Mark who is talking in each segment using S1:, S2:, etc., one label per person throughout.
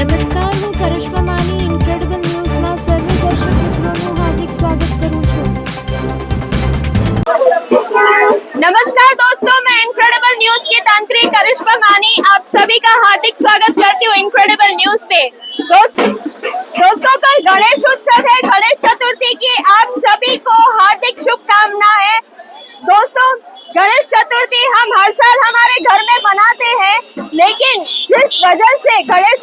S1: નમસ્કાર હું કરિશ્મા માની ઇન્ક્રેડિબલ ન્યૂઝમાં સર્વે દર્શક મિત્રોનું હાર્દિક સ્વાગત કરું છું
S2: नमस्कार दोस्तों मैं इनक्रेडिबल न्यूज की तंत्री करिश्मा मानी आप सभी का हार्दिक स्वागत करती हूँ इनक्रेडिबल न्यूज पे दोस्त दोस्तों कल गणेश उत्सव है गणेश चतुर्थी की आप सभी को हार्दिक शुभकामनाएं दोस्तों गणेश चतुर्थी हम हर साल हमारे घर में मनाते हैं लेकिन जिस वजह से गणेश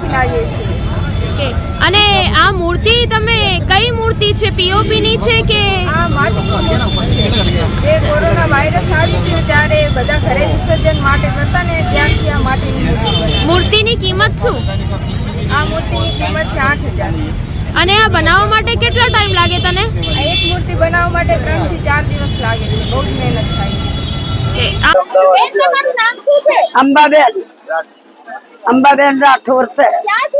S3: લાવીએ છીએ.
S2: અને આ મૂર્તિ તમે કઈ મૂર્તિ છે? પીઓપી ની છે કે?
S3: આ માટીની મૂર્તિ છે. જે કોરોના વાયરસ આવી ગયો ત્યારે બધા ઘરે વિસર્જન માટે કરતા ને ત્યારથી આ માટીની મૂર્તિ
S2: મૂર્તિની કિંમત શું?
S3: આ મૂર્તિની કિંમત છે આઠ હજાર.
S2: અને આ બનાવવા માટે કેટલો ટાઈમ લાગે તને?
S3: એક મૂર્તિ બનાવવા માટે ત્રણથી ચાર દિવસ લાગે છે. બહુ જ મહેનત થાય છે.
S2: તમારું નામ શું છે
S4: અંબાબેન. અંબાબેન રાઠોડ છે.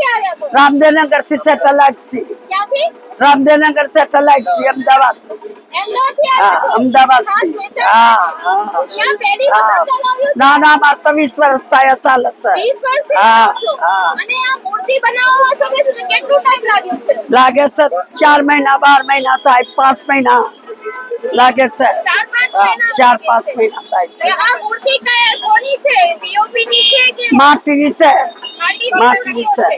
S2: ક્યાંથી આવ્યા છો
S4: રામદેવનગર થી સેટેલાઇટ થી
S2: ક્યાંથી
S4: રામદેવનગર સેટેલાઇટ થી અમદાવાદ
S2: અમદાવાદથી
S4: હા
S2: આવ્યા છો
S4: અમદાવાદ
S2: ખાસ
S4: થી
S2: વેચાણ
S4: હા
S2: માટે.
S4: હા
S2: ત્યાં પેઢી
S4: હા.
S2: વખત ચલાવ્યું છે?
S4: ના ના મારે તો વીસ વર્ષ થયા ચાલે છે
S2: વીસ વર્ષથી
S4: હા,
S2: કરો છો.
S4: હા.
S2: અને આ મૂર્તિ બનાવવામાં સમય સુધી કેટલું ટાઈમ લાગ્યો છે
S4: લાગે છે ચાર મહિના બાર મહિના થાય પાંચ મહિના લાગે છે
S2: ચાર પાંચ
S4: હા
S2: મહિના
S4: ચાર
S2: લાગે
S4: પાંચ
S2: છે.
S4: મહિના થાય
S2: તો
S4: છે
S2: આ મૂર્તિ કયા કોની છે પીઓપી ની છે બનાવી
S4: છે.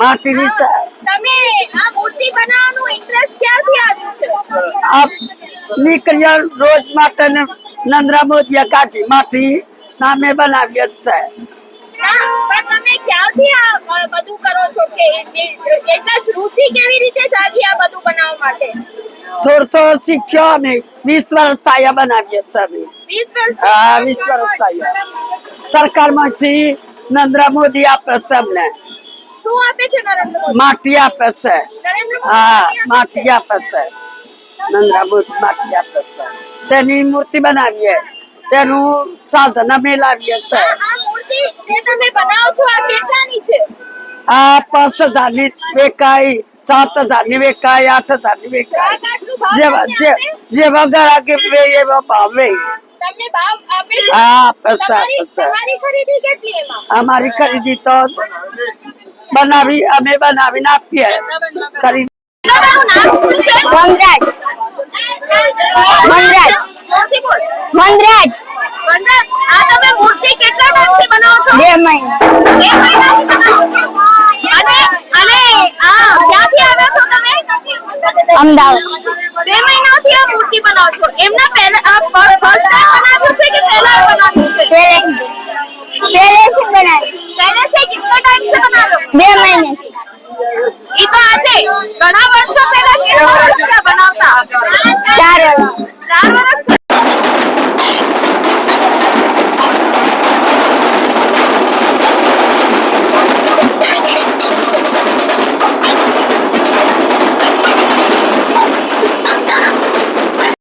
S2: આ તમે આ મૂર્તિ બનાવવાનો ઇન્ટરેસ્ટ ક્યાંથી આવ્યો છે?
S4: આ નીકળ્યા રોજ માતાને નંદરા મોદીએ કાઢી માટી નામે બનાવીએ જ છે.
S2: ના, પણ તમે ક્યાંથી આ બધું કરો છો કે એ- એ- એટલા જ રુચિ કેવી રીતે જાગી આ બધું બનાવવા માટે?
S4: થોડું થોડું શીખ્યો અમે. વીસ વર્ષ થયા બનાવીએ છીએ અમે.
S2: વીસ વર્ષ
S4: હા વીસ વર્ષ થયા. સરકારમાંથી નરેન્દ્ર મોદી આપે છે અમને
S2: શું આપે છે નરેન્દ્ર મોદી
S4: માટી આપે છે
S2: નરેન્દ્ર મોદી
S4: હા
S2: આપે
S4: માટી
S2: છે?
S4: આપે છે નરેન્દ્ર મોદી માટી આપે છે તેની મૂર્તિ બનાવીએ તેનું સાધન અમે લાવીએ છે
S2: આ આ મૂર્તિ જે તમે બનાવો છો આ કેટલાની છે
S4: આ પાંચ હજાર ની વેકાય સાત હજાર ની વેકાય આઠ હજાર ની વેકાય
S2: ગ્રાહક આટલું ભાવ
S4: જેવા
S2: તમને
S4: જે
S2: આપે?
S4: જેવા ગ્રાહકે વે એવા ભાવે
S2: તમને ભાવ આપે
S4: હા પસાર
S2: તમારી ખરીદી કેટલી એમાં?
S4: અમારી ખરીદી તો બનાવી અમે બનાવીને આપીએ. ખરીદી.
S5: વનરાજ વનરાજ. વનરાજ
S2: વનરાજ, આ તમે મૂર્તિ કેટલા ટાઈમથી બનાવો છો?
S5: બે મહિના.
S2: બે મહિનાથી બનાવો છો? અને અને આ ક્યાંથી આવ્યા છો તમે?
S5: અમદાવાદ.
S2: બે મહિનાથી આ મૂર્તિ બનાવો છો. એમના પહેલા
S5: બે મહિને
S2: ઈ તો આજે ઘણા વર્ષો પહેલા કેટલા વર્ષ બનાવતા?
S5: ચાર વર્ષ.
S2: ચાર વર્ષ